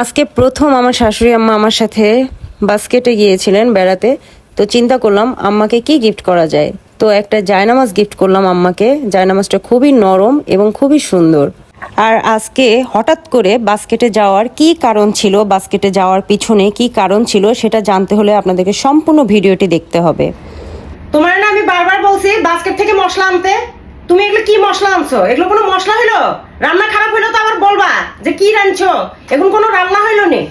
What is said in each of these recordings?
আজকে প্রথম আমার শাশুড়ি আম্মা আমার সাথে বাস্কেটে গিয়েছিলেন বেড়াতে। তো চিন্তা করলাম, আম্মাকে কি গিফট করা যায়? তো একটা জায়নামাজ গিফট করলাম আম্মাকে। জায়নামাজটা খুবই নরম এবং খুবই সুন্দর। আর আজকে হঠাৎ করে বাস্কেটে যাওয়ার কি কারণ ছিল, বাস্কেটে যাওয়ার পিছনে কি কারণ ছিল, সেটা জানতে হলে আপনাদেরকে সম্পূর্ণ ভিডিওটি দেখতে হবে। তোমার না আমি বারবার বলছি, বাস্কেট থেকে মশলা আনতে। তুমি এগুলো কি মশলা আনছো? এগুলো কোনো মশলা হইল? রান্না খারাপ হইল তো আবার বলবা যে কি রাঁধছো? এখন কোনো রান্না হইল নি?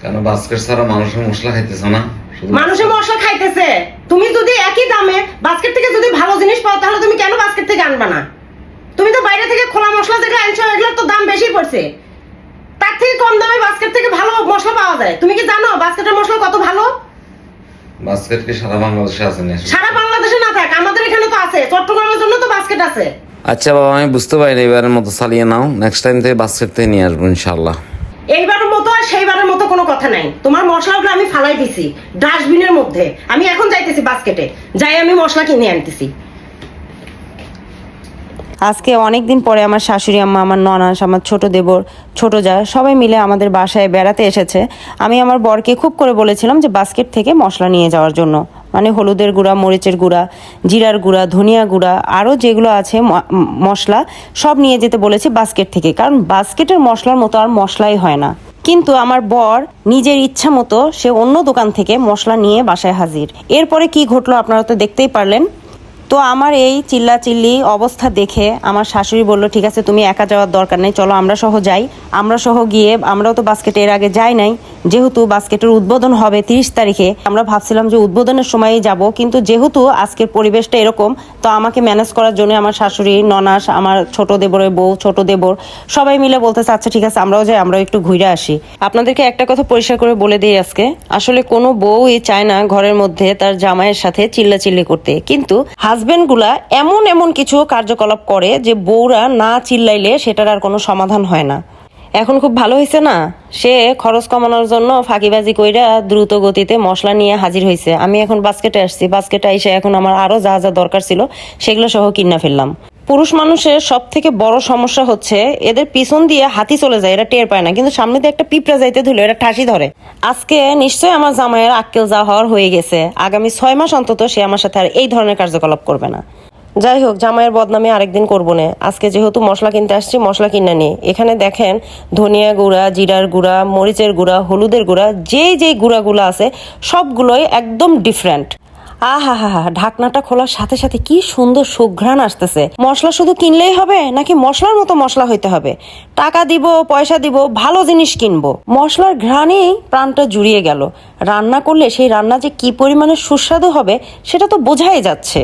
কেন বাস্কেট ছাড়া মানুষের মশলা খাইতেছে না? শুধু মানুষে মশলা খাইতেছে। তুমি যদি একই দামে বাস্কেট থেকে যদি ভালো জিনিস পাও তাহলে তুমি কেন বাস্কেট থেকে আনবা না? তুমি তো বাইরে থেকে খোলা মশলা যেগুলো আনছো এগুলোর তো দাম বেশি পড়ছে। তার থেকে কম দামে বাস্কেট থেকে ভালো মশলা পাওয়া যায়। তুমি কি জানো বাস্কেটের মশলা কত ভালো? বাস্কেট কি সারা বাংলাদেশে আছে না সারা বাংলাদেশে না থাক আমাদের এখানে তো আছে চট্টগ্রামের জন্য তো বাস্কেট আছে। আচ্ছা বাবা আমি বুঝতে পারি এবারের মতো চালিয়ে নাও। নেক্সট টাইম থেকে বাস্কেট থেকে নিয়ে আসব ইনশাল্লাহ এইবারের মতো আর সেইবারের মতো কোনো কথা নাই। তোমার মশলাগুলো আমি ফালাই দিছি ডাস্টবিনের মধ্যে। আমি এখন যাইতেছি বাস্কেটে যাই আমি মশলা কিনে আনতেছি। আজকে অনেক দিন পরে আমার শাশুড়ি আম্মা আমার ননাস আমার ছোট দেবর ছোট যা সবাই মিলে আমাদের বাসায় বেড়াতে এসেছে। আমি আমার বরকে খুব করে বলেছিলাম যে বাস্কেট থেকে মশলা নিয়ে যাওয়ার জন্য। মানে হলুদের গুঁড়া, মরিচের গুঁড়া, জিরার গুঁড়া, ধনিয়া গুঁড়া আরও যেগুলো আছে মশলা, সব নিয়ে যেতে বলেছি বাস্কেট থেকে। কারণ বাস্কেটের মশলার মতো আর মশলাই হয় না। কিন্তু আমার বর নিজের ইচ্ছা মতো সে অন্য দোকান থেকে মশলা নিয়ে বাসায় হাজির। এরপরে কি ঘটলো আপনারা তো দেখতেই পারলেন। তো আমার এই চিল্লা চিল্লি অবস্থা দেখে আমার শাশুড়ি বলল, ঠিক আছে, তুমি একা যাওয়ার দরকার নেই, চলো আমরা সহ যাই। আমরা সহ গিয়ে, আমরাও তো বাস্কেটে এর আগে যাই নাই। যেহেতু বাস্কেটের উদ্বোধন হবে তিরিশ তারিখে, আমরা ভাবছিলাম যে উদ্বোধনের সময়ই যাব, কিন্তু যেহেতু আজকের পরিবেশটা এরকম, তো আমাকে ম্যানেজ করার জন্য আমার শাশুড়ি, ননাস, আমার ছোট দেবরের বউ, ছোট দেবর, সবাই মিলে বলতেছে আচ্ছা ঠিক আছে, আমরাও যাই, আমরাও একটু ঘুরে আসি। আপনাদেরকে একটা কথা পরিষ্কার করে বলে দিই আজকে, আসলে কোনো বউই চায় না ঘরের মধ্যে তার জামাইয়ের সাথে চিল্লাচিল্লি করতে, কিন্তু হাজবেন্ডগুলা এমন এমন কিছু কার্যকলাপ করে যে বউরা না চিল্লাইলে সেটার আর কোনো সমাধান হয় না। এখন খুব ভালো হয়েছে না? সে খরচ কমানোর জন্য ফাঁকিবাজি কইরা দ্রুত গতিতে মশলা নিয়ে হাজির হয়েছে আমি এখন বাস্কেটে আসছি। বাস্কেটে এসে এখন আমার আরও যা যা দরকার ছিল সেগুলো সহ কিনা ফেললাম। পুরুষ মানুষের সব থেকে বড় সমস্যা হচ্ছে এদের পিছন দিয়ে হাতি চলে যায়, এরা টের পায় না। কিন্তু সামনে দিয়ে একটা পিঁপড়া যাইতে ধরলে এরা ঠাসি ধরে। আজকে নিশ্চয়ই আমার জামাইয়ের আক্কেল যা হওয়ার হয়ে গেছে। আগামী ছয় মাস অন্তত সে আমার সাথে আর এই ধরনের কার্যকলাপ করবে না। যাই হোক জামাইয়ের বদনামে আরেকদিন করব না আজকে যেহেতু মশলা কিনতে আসছি, মশলা কিনে নিই এখানে দেখেন, ধনিয়া গুঁড়া, জিরার গুঁড়া, মরিচের গুঁড়া, হলুদের গুঁড়া, যেই যেই গুঁড়াগুলো আছে, সবগুলোই একদম ডিফারেন্ট আহা হা হা ঢাকনাটা খোলার সাথে সাথে কি সুন্দর সুঘ্রাণ আসতেছে। মশলা শুধু কিনলেই হবে, নাকি মশলার মতো মশলা হইতে হবে? টাকা দিব, পয়সা দিব, ভালো জিনিস কিনবো। মশলার ঘ্রাণেই প্রাণটা জুড়িয়ে গেল। রান্না করলে সেই রান্না যে কি পরিমাণে সুস্বাদু হবে, সেটা তো বোঝাই যাচ্ছে।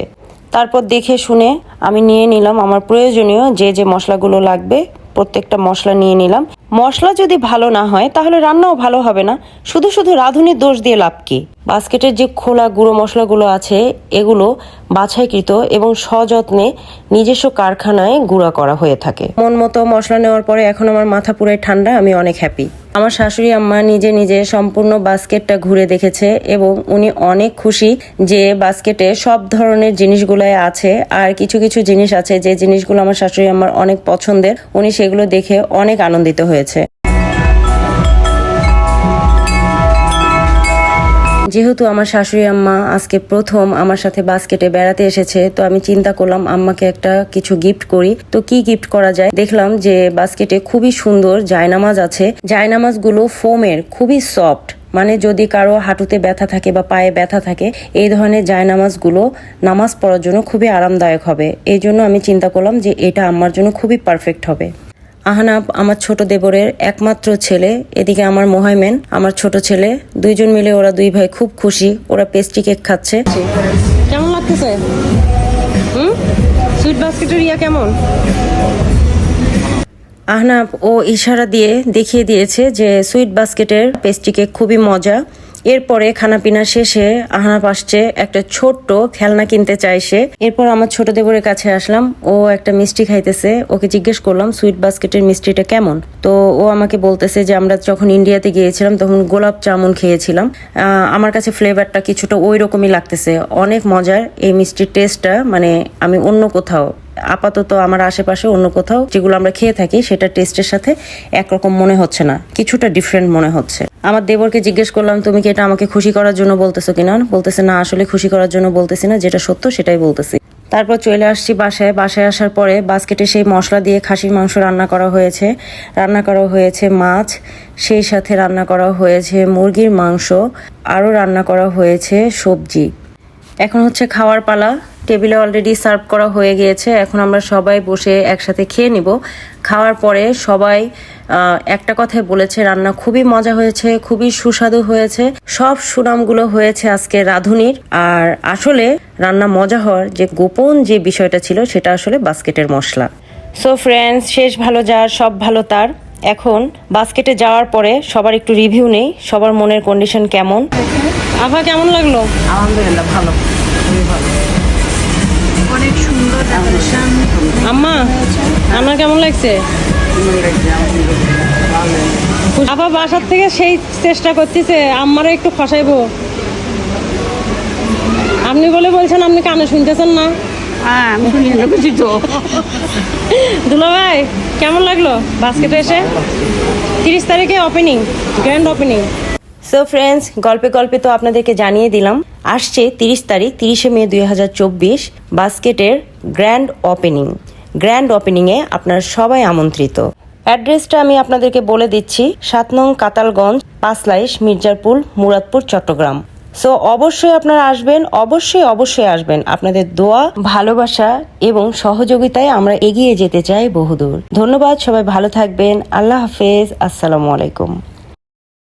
তারপর দেখে শুনে আমি নিয়ে নিলাম আমার প্রয়োজনীয় যে যে মশলাগুলো লাগবে, প্রত্যেকটা মশলা নিয়ে নিলাম। মশলা যদি ভালো না হয়, তাহলে রান্নাও ভালো হবে না। শুধু শুধু রাঁধুনির দোষ দিয়ে লাভ কি? বাস্কেটের যে খোলা গুঁড়ো মশলাগুলো আছে, এগুলো বাছাইকৃত এবং সযত্নে নিজস্ব কারখানায় গুঁড়া করা হয়ে থাকে। মন মতো মশলা নেওয়ার পরে এখন আমার মাথা পুরাই ঠান্ডা, আমি অনেক হ্যাপি আমার শাশুড়ি আম্মা নিজে নিজে সম্পূর্ণ বাস্কেটটা ঘুরে দেখেছে এবং উনি অনেক খুশি যে বাস্কেটে সব ধরনের জিনিসগুলাই আছে আর কিছু কিছু জিনিস আছে যে জিনিসগুলো আমার শাশুড়ি আমার অনেক পছন্দের, উনি সেগুলো দেখে অনেক আনন্দিত হয়েছে। যেহেতু আমার শাশুড়ি আম্মা আজকে প্রথম আমার সাথে বাস্কেটে বেড়াতে এসেছে, তো আমি চিন্তা করলাম আম্মাকে একটা কিছু গিফট করি। তো কি গিফট করা যায়? দেখলাম যে বাস্কেটে খুবই সুন্দর জায়নামাজ আছে। জায়নামাজগুলো ফোমের খুবই সফট মানে যদি কারও হাঁটুতে ব্যথা থাকে বা পায়ে ব্যথা থাকে, এই ধরনের জায়নামাজগুলো নামাজ পড়ার জন্য খুবই আরামদায়ক হবে। এই জন্য আমি চিন্তা করলাম যে এটা আমার জন্য খুবই পারফেক্ট হবে। আহনাব আমার ছোট দেবরের একমাত্র ছেলে এদিকে আমার মোহাইমেন আমার ছোট ছেলে। দুইজন মিলে ওরা দুই ভাই খুব খুশি ওরা পেস্ট্রি কেক খাচ্ছে। কেমন লাগতেছে? হুম? সুইট বাস্কেটের ইয়া কেমন? আহনাব ও ইশারা দিয়ে দেখিয়ে দিয়েছে যে সুইট বাস্কেটের পেস্ট্রি কেক খুবই মজা। এরপরে খানাপিনা শেষে আহনাব আসছে, একটা ছোট্ট খেলনা কিনতে চাই সে। এরপর আমার ছোট দেবরের কাছে আসলাম, ও একটা মিষ্টি খাইতেছে, ওকে জিজ্ঞেস করলাম, সুইট বাস্কেটের মিষ্টিটা কেমন? তো ও আমাকে বলতেছে যে, আমরা যখন ইন্ডিয়াতে গিয়েছিলাম, তখন গোলাপ জামুন খেয়েছিলাম। আমার কাছে ফ্লেভারটা কিছুটা ওই রকমই লাগতেছে, অনেক মজার, এই মিষ্টির টেস্টটা মানে আমি অন্য কোথাও আপাতত আমার আশেপাশে অন্য কোথাও যেগুলো আমরা খেয়ে থাকি, সেটা টেস্টের সাথে একরকম মনে হচ্ছে না। কিছুটা ডিফারেন্ট মনে হচ্ছে। আমার দেবরকে জিজ্ঞেস করলাম, তুমি কি এটা আমাকে খুশি করার জন্য বলতেছো কিনা? বলতেছে, না, আসলে খুশি করার জন্য বলতেছি না, যেটা সত্য সেটাই বলতেছি। তারপর চলে আসছি বাসায়। বাসায় আসার পরে বাস্কেটে সেই মশলা দিয়ে খাসির মাংস রান্না করা হয়েছে। রান্না করা হয়েছে মাছ, সেই সাথে রান্না করা হয়েছে মুরগির মাংস, আরও রান্না করা হয়েছে সবজি। এখন হচ্ছে খাওয়ার পালা। টেবিলে অলরেডি সার্ভ করা হয়ে গিয়েছে। এখন আমরা সবাই বসে একসাথে খেয়ে নিব। খাওয়ার পরে সবাই একটা কথাই বলেছে রান্না খুবই মজা হয়েছে খুবই সুস্বাদু হয়েছে। সব সুনামগুলো হয়েছে আজকে রাঁধুনির। আর আসলে রান্না মজা হওয়ার যে গোপন যে বিষয়টা ছিল সেটা আসলে বাস্কেটের মশলা। সো ফ্রেন্ডস শেষ ভালো যার সব ভালো তার। এখন বাস্কেটে যাওয়ার পরে সবার একটু রিভিউ নেই সবার মনের কন্ডিশন কেমন? আভা কেমন লাগল? আলহামদুলিল্লাহ ভালো। আম্মা আমার কেমন লাগছে? আপা বাসার থেকে সেই চেষ্টা করতেছে আমারও একটু খসাইবো আপনি বলে বলছেন আপনি কানে শুনতেছেন না। হ্যাঁ দুলা ভাই কেমন লাগল বাস্কেটে এসে? তিরিশ তারিখে opening grand opening so friends গল্পে গল্পে তো আপনাদেরকে জানিয়ে দিলাম। আসছে তিরিশ তারিখ, তিরিশে মে দুই হাজার চব্বিশ, বাস্কেটের গ্র্যান্ড ওপেনিং গ্র্যান্ড ওপেনিংয়ে আপনারা সবাই আমন্ত্রিত। অ্যাড্রেসটা আমি আপনাদেরকে বলে দিচ্ছি, সাত নং কাতালগঞ্জ, পাঁচলাইশ মির্জারপুর মুরাদপুর, চট্টগ্রাম। সো অবশ্যই আপনারা আসবেন, অবশ্যই অবশ্যই আসবেন। আপনাদের দোয়া, ভালোবাসা এবং সহযোগিতায় আমরা এগিয়ে যেতে চাই বহুদূর। ধন্যবাদ, সবাই ভালো থাকবেন। আল্লাহ হাফেজ, আসসালামু আলাইকুম।